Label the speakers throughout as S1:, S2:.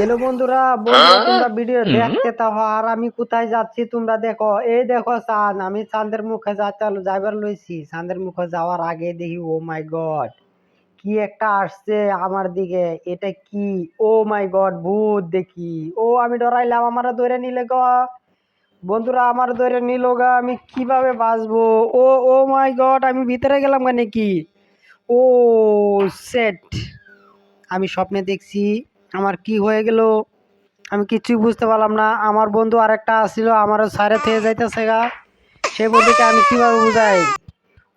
S1: Hello বন্ধুরা বন্ধুরা তোমরা ভিডিও দেখতে তাও আর আমি কোথায় যাচ্ছি তোমরা দেখো। এই দেখো চাঁদ আমি চাঁদের মুখে যাতে যাইবার লইছি। চাঁদের মুখে যাওয়ার আগে দেখি ও মাই গড কি একটা আসছে আমার দিকে। এটা কি? ও মাই গড ভূত দেখি। ও আমি ডরাইলাম আমার ধরে নিলে গো। বন্ধুরা আমার ধরে নিল গা আমি কীভাবে বাঁচবো? ও ও মাই গড আমি ভিতরে গেলাম কেন কি? ও সেট। আমি স্বপ্নে দেখছি আমার কি হয়ে গেল? আমি কিছুই বুঝতে পারলাম না। আমার বন্ধু আরেকটা আসছিল, আমারও সাইরে থেকে যাইতেছে গা। সেই বন্ধুকে আমি কীভাবে বুঝাই?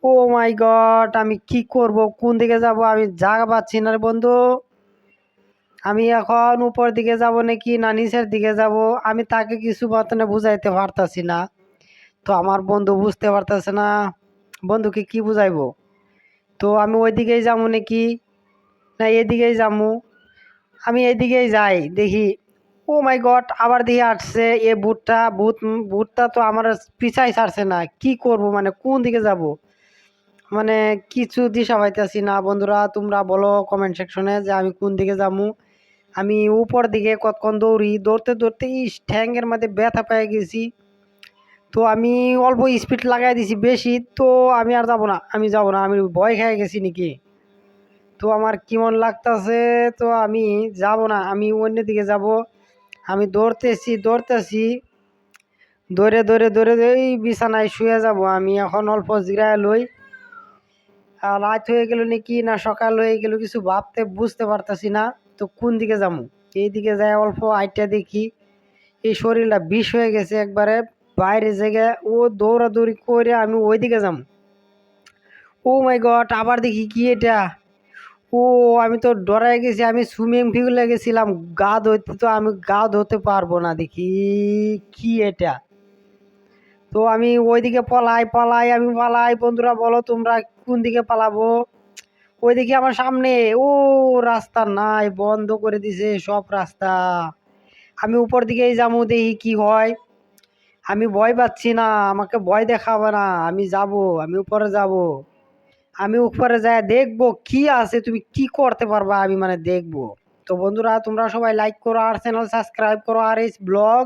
S1: ও মাই গড, আমি কি করব? কোন দিকে যাব? আমি জায়গা পাচ্ছি না বন্ধু। আমি এখন উপর দিকে যাব নাকি না নিচের দিকে যাব? আমি তাকে কিছু মতনে বুঝাইতে পারতাছি না। তো আমার বন্ধু বুঝতে পারতেছে না। বন্ধুকে কি বুঝাইবো? তো আমি ওই দিকেই যাব নাকি? না, এদিকেই যাব আমি এদিকেই যাই, দেখি ও মাই গড আবার দিয়ে আসছে এ বুটটা বুট বুটটা তো আমার পিছাই ছাড়ছে না, কি করব মানে কোন দিকে যাব? মানে কিছু দিশা পাইতেছি না, বন্ধুরা, তোমরা বলো কমেন্ট সেকশনে যে আমি কোন দিকে যাব। আমি উপর দিকে কতক্ষণ দৌড়ি, দৌড়তে দৌড়তে, ইস ঠ্যাঙ্গের মধ্যে ব্যথা পেয়ে গেছি। তো আমি অল্প স্পিড লাগাই দিছি বেশি, তো আমি আর যাব না, আমি যাব না, আমি ভয় খেয়ে গেছি নাকি? তো আমার কেমন লাগতাছে? তো আমি যাব না, আমি অন্য দিকে যাব। আমি দৌড়তেছি দৌড়তেছি। দৌড়ে দৌড়ে দৌড়ে, এই বিছানায় শুয়ে যাব আমি। এখন অল্প জিরায় লই। আর রাত হয়ে গেল নাকি না সকাল হয়ে গেল কিছু ভাবতে বুঝতে পারতাছি না। তো কোন দিকে যাব? এই দিকে যাই অল্প আইটা দেখি। এই শরীরটা বিষ হয়ে গেছে একবারে। বাইরে জেগে ও দৌড়াদৌড়ি করে আমি ওই দিকে যাব। ও মাই গড, আবার দেখি কি এটা। ও, আমি তো ডরাই গেছি, আমি সুইমিং পুলে গেছিলাম। গা ধরতে তো আমি গা ধরতে পারব না দেখি, কি এটা? তো আমি ওইদিকে পলাই, পালাই, আমি পালাই। বন্ধুরা, বলো তোমরা কোন দিকে পালাবো? ওইদিকে আমার সামনে, ও, রাস্তা নাই, বন্ধ করে দিছে সব রাস্তা। আমি উপর দিকেই যাব, দেখি কি হয়। আমি ভয় পাচ্ছি না, আমাকে ভয় দেখাবে না, আমি যাব, আমি উপরে যাব। আমি উপরে যায় দেখব, কি আছে তুমি কি করতে পারবা আমি মানে দেখব। তো বন্ধুরা, তোমরা সবাই লাইক করো আর চ্যানেল সাবস্ক্রাইব করো আর এই ব্লগ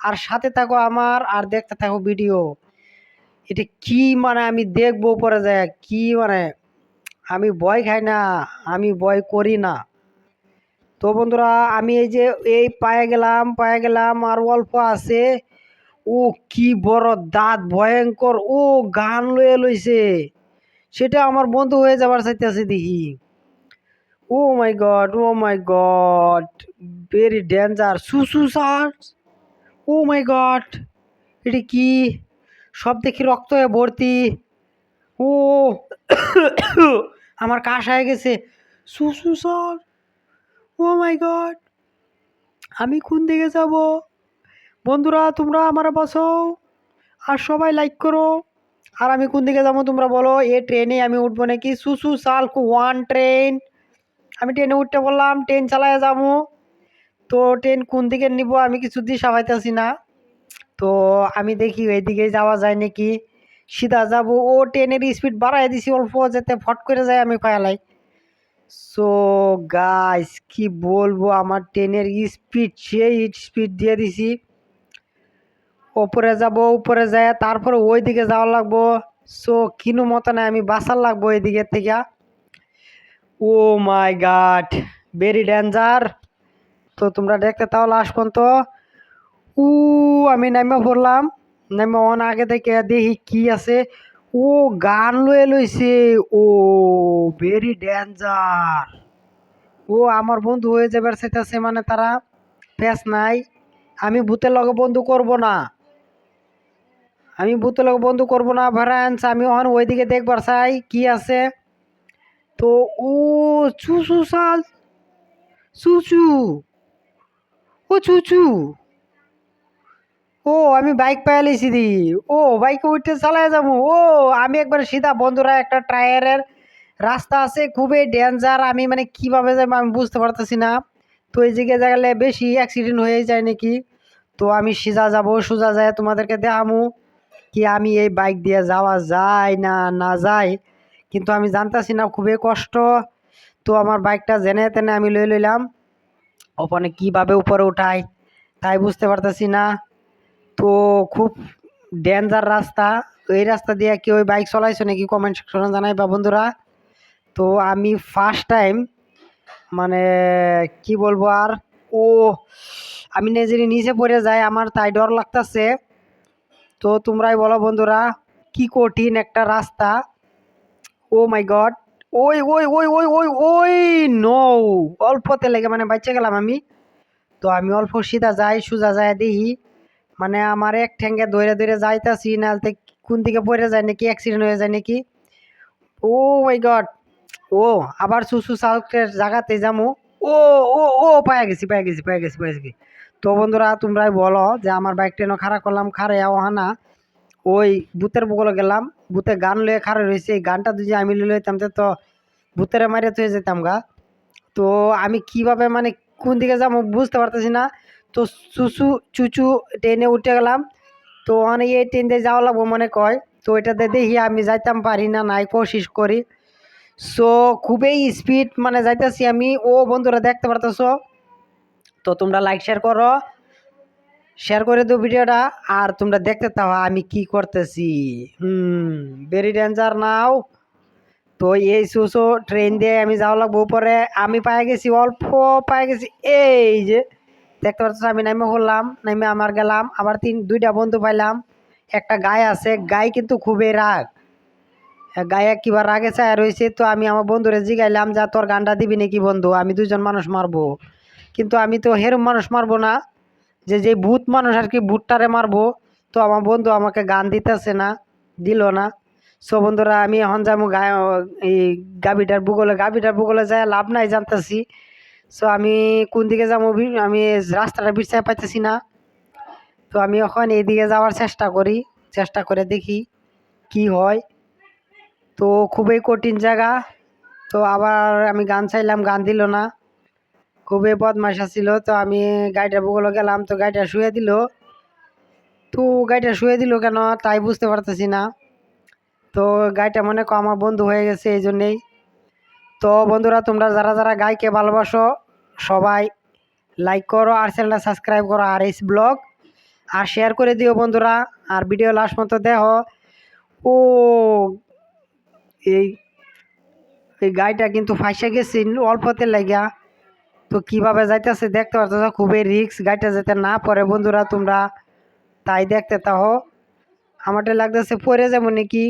S1: আর সাথে থাকো আমার, আর দেখতে থাকো ভিডিও এটা কি মানে আমি দেখব উপরে যায়, কি মানে? আমি ভয় খাই না, আমি ভয় করি না। তো বন্ধুরা, আমি এই যে, এই পায়ে গেলাম পায়ে গেলাম, আর অল্প আছে। ও কি বড় দাঁত, ভয়ঙ্কর। ও গান লয়ে লইছে। সেটা আমার বন্ধু হয়ে যাবার চাইতেছে দেখি। ও my god oh my god very danger সুসু সার্চ ও মাই গড এটি কি? সব দেখি রক্ত হয়ে ভর্তি। ও, আমার কাশ হয়ে গেছে। সুসু স্যার ও মাই গড আমি কোন দিকে যাব? বন্ধুরা, তোমরা আমার বাসাও আর সবাই লাইক করো। আর আমি কোন দিকে যাব তোমরা বলো? এ ট্রেনে আমি উঠবো নাকি? সুসু সালকু ওয়ান ট্রেন। আমি ট্রেনে উঠতে বললাম, ট্রেন চালায় যাব। তো ট্রেন কোন দিকে নিব আমি কিছু দিশা পাইতেছি না। তো আমি দেখি ওইদিকে যাওয়া যায় নাকি? সিধা যাব। ও ট্রেনের স্পিড বাড়াই দিছি অল্প, যাতে ফট করে যায় আমি পায়ালাই সো গাইস কি বলব? আমার ট্রেনের স্পিড সেই স্পিড দিয়ে দিছি। ওপরে যাব, উপরে যায়, তারপরে ওই দিকে যাওয়া লাগবো। সো কিনু মতনে আমি বাসার লাগবো দিকের থেকে। Oh my god very danger তো তোমরা দেখতে তাও লাস্ট পর্যন্ত। উ, আমি নামে পড়লাম। নামে অন আগে থেকে দেখি কি আছে। ও, গান লয়ে লইছে। ও ভেরি ডেঞ্জার ও, আমার বন্ধু হয়ে যাবার চাইতেছে মানে তারা। প্যাস নাই। আমি ভূতের লগে বন্ধু করব না। আমি লগে বন্ধু করব না ভ্যারান্স আমি ওখানে ওইদিকে দেখবার চাই, কি আছে? তো, ও, চুচু সাল, চুচু, ও চুচু, ও, আমি বাইক পাইলেছি দি, ও, বাইকে উঠতে চালায় যাব, ও, আমি একবার সিধা বন্ধুরা একটা টায়ারের রাস্তা আছে, খুবই ডেঞ্জার আমি মানে কীভাবে যাব আমি বুঝতে পারতেছি না। তো এই জায়গায় গেলে বেশি অ্যাক্সিডেন্ট হয়ে যায় নাকি? তো আমি সিজা যাব, সোজা যায় তোমাদেরকে দেখামু। কি আমি এই বাইক দিয়ে যাওয়া যায় না না যায়? কিন্তু আমি জানতাছি না, খুবই কষ্ট। তো আমার বাইকটা জেনে তেনে আমি লই লইলাম। ওখানে কীভাবে উপরে উঠায় তাই বুঝতে পারতেছি না। তো খুব ডেঞ্জার রাস্তা। এই রাস্তা দিয়ে কেউ বাইক চলাইছো নাকি কমেন্ট সেকশনে জানাই বা বন্ধুরা? তো আমি ফার্স্ট টাইম মানে কি বলব আর, ও, আমি নিজের নিচে পড়ে যাই, আমার তাই ডর লাগতেছে। তো তোমরাই বলো বন্ধুরা, কি কঠিন একটা রাস্তা। ও মাই গড, ওই ওই ওই ওই ওই ওই, নৌ। অল্পতে লেগে মানে বাচ্চা গেলাম আমি। তো আমি অল্প সিধা যাই, সোজা যায় দেখি। মানে আমার এক ঠ্যাঙ্গে ধরে ধরে যাইতাছি নালতে কোন দিকে পড়ে যায় নাকি অ্যাক্সিডেন্ট হয়ে যায় নাকি। ও মাই গড, ও, আবার সুসু সাউকের জায়গাতে যামু। ও ও ও, পায়ে গেছি পায়ে গেছি পায়ে গেছি পায়ে গেছি। তো বন্ধুরা, তোমরাই বলো যে আমার বাইক ট্রেনও খারাপ করলাম খারে ওহানা ওই ভূতের বগলে গেলাম, ভূতে গান লয়ে খারে রয়েছে এই গানটা যদি আমি লইতাম তো ভূতেরে মারিয়ে তুই যেতাম গা। তো আমি কীভাবে মানে কোন দিকে যাব বুঝতে পারতেছি না। তো চুচু চুচু ট্রেনে উঠে গেলাম, তো ওখানে এই ট্রেন দিয়ে যাওয়া লাগবো মনে কয়। তো এটাতে দেখি আমি যাইতাম পারি না, নাই, কোশিস করি। সো খুবই স্পিড মানে যাইতেছি আমি। ও বন্ধুরা, দেখতে পারতেছো? তো তোমরা লাইক শেয়ার করো। শেয়ার করে দিও ভিডিওটা, আর তোমরা দেখতে থাও আমি কি করতেছি। হুম ভেরি ডেঞ্জার নাও তো এই সুসো ট্রেন দিয়ে আমি যাওয়া লাগবো উপরে। আমি পায়ে গেছি, অল্প পায়ে গেছি। এই যে, দেখতে পাচ্ছ আমি নামে হলাম নামে আমার গেলাম। আবার তিন, দুইটা বন্ধু পাইলাম। একটা গায়ে আছে গায়ে কিন্তু খুবই রাগ। গায়ে কিবার রাগে চায় রয়েছে, তো আমি আমার বন্ধুরে জিগাইলাম, যা তোর গানটা দিবি নাকি বন্ধু? আমি দুজন মানুষ মারবো। কিন্তু আমি তো হেরম মানুষ মারবো না, যে যে ভূত মানুষ আর কি ভূতটারে মারবো, তো আমার বন্ধু আমাকে গান দিতেছে না, দিল না। সো বন্ধুরা, আমি এখন যাব গায়ে এই গাবিটার ভূগোলে গাবিটার ভূগোলে যায় লাভ নাই জানতেছি। সো আমি কোন দিকে যাব আমি রাস্তাটা বিচার পাইতেছি না। তো আমি এখন এইদিকে যাওয়ার চেষ্টা করি, চেষ্টা করে দেখি কি হয়। তো খুবই কঠিন জায়গা। তো আবার আমি গান চাইলাম, গান দিল না। খুবই বদমাশা ছিল তো আমি গাড়িটা বগলে গেলাম, তো গাড়িটা শুয়ে দিল। তো গাড়িটা শুয়ে দিল কেন তাই বুঝতে পারতেছি না। তো গাড়িটা মনে কর আমার বন্ধু হয়ে গেছে এই জন্যেই। তো বন্ধুরা, তোমরা যারা যারা গাইকে ভালোবাসো, সবাই লাইক করো আর চ্যানেলটা সাবস্ক্রাইব করো আর এস ব্লগ আর শেয়ার করে দিও বন্ধুরা, আর ভিডিও লাস্ট মতো দেখো। ও এই এই গাড়িটা কিন্তু ফাইসে গেছে অল্পতে লাগিয়া। তো কীভাবে যাইতেছে দেখতে পাচ্ছ খুবই রিক্স গাড়িটা যেতে না পড়ে বন্ধুরা, তোমরা তাই দেখতে তাহো আমারটা লাগতেছে পড়ে যাব নাকি?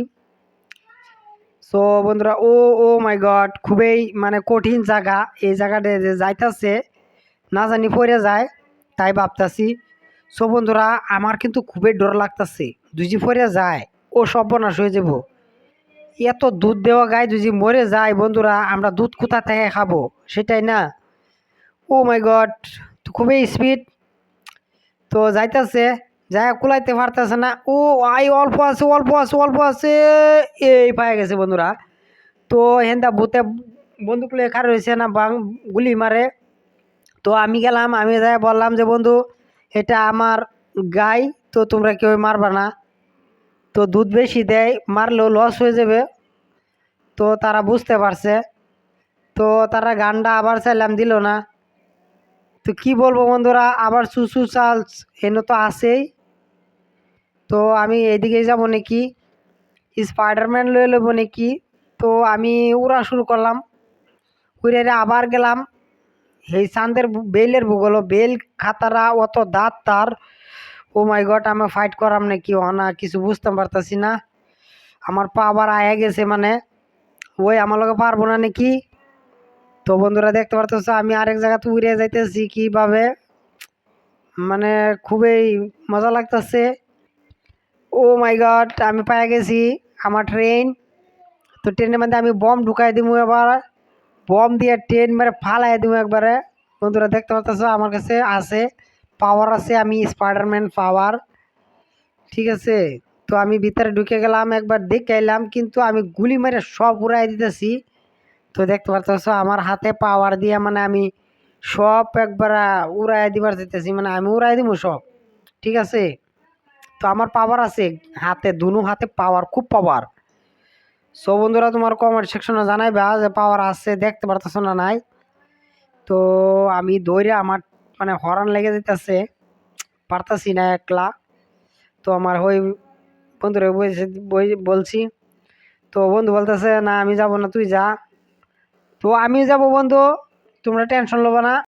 S1: সো বন্ধুরা, ও ও মাই গড খুবই মানে কঠিন জায়গা। এই জায়গাটা যে যাইতাছে, না জানি পরে যায়, তাই ভাবতাছি। সো বন্ধুরা, আমার কিন্তু খুবই ডর লাগতাছে। দুজি পরে যায়, ও সর্বনাশ হয়ে যাব। এত দুধ দেওয়া গায়ে যদি মরে যায়, বন্ধুরা, আমরা দুধ কোথা থেকে খাব? সেটাই না। ও মাই গড তো খুবই স্পিড তো যাইতাছে যাই কুলাইতে পারতেছে না। ও, আই, অল্প আছে অল্প আছে অল্প আছে, এই পায়ে গেছে, বন্ধুরা। তো হেন্দা ভূতে বন্দুক লয়ে খার রয়েছে না, বাং, গুলি মারে। তো আমি গেলাম, আমি যাই বললাম যে, বন্ধু, এটা আমার গাই, তো তোমরা কেউ মারবা না। তো দুধ বেশি দেয়, মারলেও লস হয়ে যাবে। তো তারা বুঝতে পারছে। তো তারা গানটা আবার চাইলাম, দিল না। তো কি বলব বন্ধুরা, আবার সুসু চালস এনে তো আসেই তো আমি এদিকে যাব নাকি? স্পাইডারম্যান লয়ে নেব নাকি? তো আমি উড়া শুরু করলাম। উড়ে আবার গেলাম। এই চাঁদের বেলের ভূগোল, বেল, খাতারা, অত দাঁত তার। ও মাই গড আমি ফাইট করাম নাকি? না, কিছু বুঝতে পারতাছি না। আমার পা আবার আয়া গেছে মানে। ওই আমার লগে পারব না নাকি? তো বন্ধুরা, দেখতে পারতেছো, আমি আরেক জায়গাতে উড়ে যাইতেছি কীভাবে? মানে খুবই মজা লাগতেছে। ও মাই গড, আমি পায়ে গেছি আমার ট্রেন তো ট্রেনের মধ্যে আমি বম ঢুকাই দিব এবার। বম দিয়ে ট্রেন মেরে ফালাই দিব একবারে। বন্ধুরা, দেখতে পাচ্ছ আমার কাছে আছে। পাওয়ার আছে, আমি স্পাইডারম্যান পাওয়ার ঠিক আছে? তো আমি ভিতরে ঢুকে গেলাম, একবার দেখে এলাম, কিন্তু আমি গুলি মেরে সব উড়াই দিতেছি। তো দেখতে পাচ্ছ আমার হাতে পাওয়ার দিয়ে মানে আমি সব একবার উড়াই দিবার দিতেছি মানে আমি উড়াই দিব সব, ঠিক আছে? তো আমার পাওয়ার আছে, হাতে, দুনু হাতে পাওয়ার খুব পাওয়ার সো বন্ধুরা, তোমার কমেন্ট সেকশনে জানাইবা যে পাওয়ার আছে, দেখতে পারতেছো না নাই? তো আমি দৌড়ে আমার মানে হরান লেগে যেতেছে পারতাছি না একলা। তো আমার ওই বন্ধুরে বলছে, তো বন্ধু বলতেছে, না আমি যাব না, তুই যা। তো আমি যাব বন্ধু, তোমরা টেনশন নেব না।